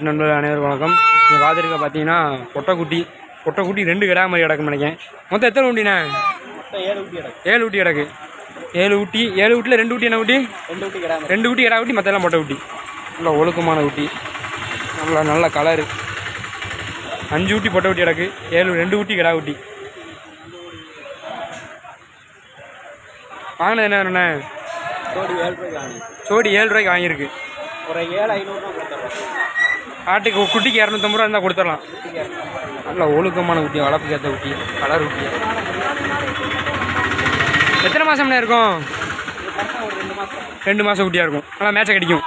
நண்பர்கள் அனைவருக்கும் வணக்கம். நீங்கள் பார்த்துருக்க பார்த்தீங்கன்னா பொட்டைக்குட்டி. பொட்டைக்குட்டி ரெண்டு கிடா மாதிரி கிடக்கு நினைக்கிறேன். மொத்தம் எத்தனை ஊட்டிண்ணே ஏழு ஊட்டி கிடக்கு. ஏழு ஊட்டி ஏழு ஊட்டி ஏழு ஊட்டியில் ரெண்டு ஊட்டி என்ன ஊட்டி ரெண்டு ஊட்டி கிடாம ரெண்டு ஊட்டி கிடா ஊட்டி மற்றெல்லாம் பொட்டை ஊட்டி நல்ல ஒழுக்கமான ஊட்டி நல்ல நல்ல கலரு அஞ்சு ஊட்டி பொட்டை ஊட்டி கிடக்கு. ஏழு ரெண்டு ஊட்டி கிடா ஊட்டி வாங்கினது என்ன வேணுண்ணே சோடி ஏழு ரூபாய்க்கு வாங்கியிருக்கு. ஒரு ஏழு ஐநூறுரூவா கொடுத்துட்றோம் ஆட்டுக்கு குட்டிக்கு இரநூத்தம்பது ரூபா இருந்தால் கொடுத்துடலாம். நல்ல ஒழுக்கமான குட்டி வளர்ப்பு ஏற்ற குட்டி கலர் குட்டி எத்தனை மாதம்ண்ணே இருக்கும்? ரெண்டு மாதம் குட்டியாக இருக்கும். நல்லா மேட்சை கிடைக்கும்.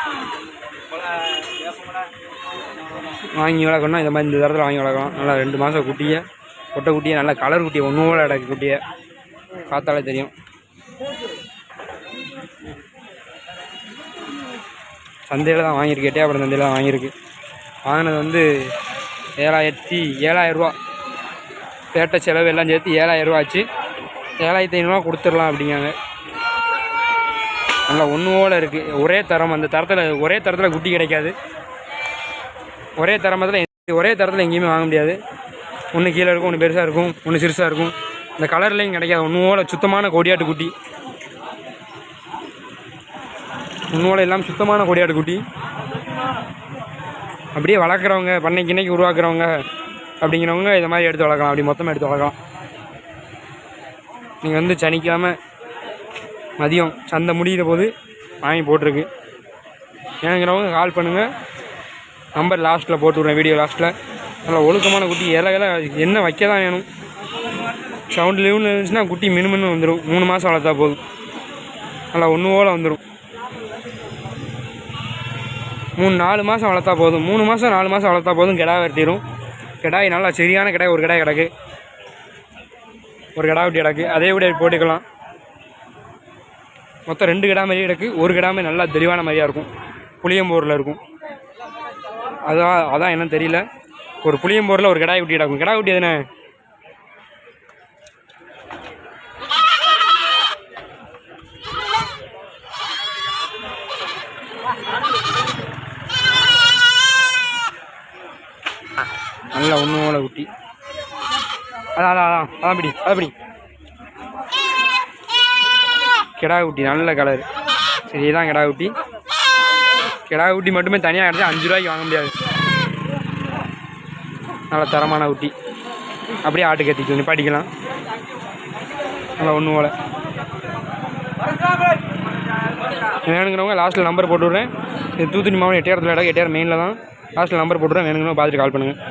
வாங்கி வளர்க்கணும் இந்த மாதிரி இந்த தரத்தில் வாங்கி வளர்க்கலாம். நல்லா ரெண்டு மாதம் குட்டியை கொட்டை குட்டியை நல்லா கலர் குட்டியை ஒன்றும் போல குட்டியை. பார்த்தாலே தெரியும். சந்தையில் தான் வாங்கியிருக்கு எட்டையாபுரம் சந்தையில் தான் வாங்கியிருக்கு. வாங்கினது வந்து ஏழாயிரத்தி ஏழாயிரரூவா. பேட்டை செலவு எல்லாம் சேர்த்து ஏழாயிரரூவா ஆச்சு. ஏழாயிரத்தி ஐநூறுரூவா கொடுத்துடலாம் அப்படிங்காங்க நல்லா ஒன்றுவோல இருக்குது ஒரே தரம். அந்த தரத்தில் ஒரே தரத்தில் குட்டி கிடைக்காது. ஒரே தரமத்தில் ஒரே தரத்தில் எங்கேயுமே வாங்க முடியாது. ஒன்று கீழே இருக்கும் ஒன்று பெருசாக இருக்கும் ஒன்று சிறுசாக இருக்கும். இந்த கலர்லேயும் கிடைக்காது. ஒன்றுவோல சுத்தமான கொடியாட்டு குட்டி. ஒன்று எல்லாம் சுத்தமான கொடியாட்டு குட்டி. அப்படியே வளர்க்குறவங்க பண்ணைக்கு இன்னைக்கு உருவாக்குறவங்க அப்படிங்கிறவங்க இதை மாதிரி எடுத்து வளர்க்கலாம். அப்படி மொத்தமாக எடுத்து வளர்க்கலாம். நீங்கள் வந்து சனிக்கிழமை மதியம் சந்தை முடிகிற போது வாங்கி போட்டிருக்கு. ஏங்கிறவங்க கால் பண்ணுங்கள் நம்பர் லாஸ்ட்டில் போட்டு விட்றேன் வீடியோ லாஸ்ட்டில் நல்லா ஒழுக்கமான குட்டி இலை இலை என்ன வைக்க தான் வேணும் சவுண்ட் லீவுன்னு இருந்துச்சுன்னா குட்டி மினுமின்னு வந்துடும் மூணு மாதம் வளர்த்தா போதும். நல்லா ஒன்று போல் வந்துடும் மூணு நாலு மாதம் வளர்த்தா போதும். மூணு மாதம் நாலு மாதம் வளர்த்தா போதும். கிடா வெட்டிடும் கிடாய் நல்லா சரியான கிடாய். ஒரு கிடாய் கிடக்கு. ஒரு கிடா வெட்டி கிடக்கு. அதே விட போட்டுக்கலாம். மொத்தம் ரெண்டு கிடா மாதிரி கிடக்கு. ஒரு கிடாமே நல்லா தெளிவான மாதிரியாக இருக்கும். புளியம்போரில் இருக்கும். அதான் அதான் என்னன்னு தெரியல. ஒரு புளியம்போரில் ஒரு கிடாய் குட்டி கிடக்கும். கிடா குட்டி எதுனே? நல்லா ஒன்று போல குட்டி. அதான் அதான் அதான். அதான் பிடி அதான் பிடி. கிடா குட்டி நல்ல கலர் சரி இதான் கிடா குட்டி. கிடா குட்டி மட்டுமே தனியாக கிடச்சா அஞ்சு ரூபாய்க்கு வாங்க முடியாது. நல்ல தரமான குட்டி. அப்படியே ஆட்டு கத்திக்கலாம் நிப்பாட்டிக்கலாம் நல்லா ஒன்று போல. வேணுங்கிறவங்க லாஸ்ட்டில் நம்பர் போட்டு விட்றேன். இது தூத்துக்குடி மாவட்டம் எட்டையாரத்தில் இடம் எட்டையார் மெயினில் தான். லாஸ்ட்டில் நம்பர் போட்டுறேன் வேணுங்கிறவங்க பார்த்துட்டு கால் பண்ணுங்கள்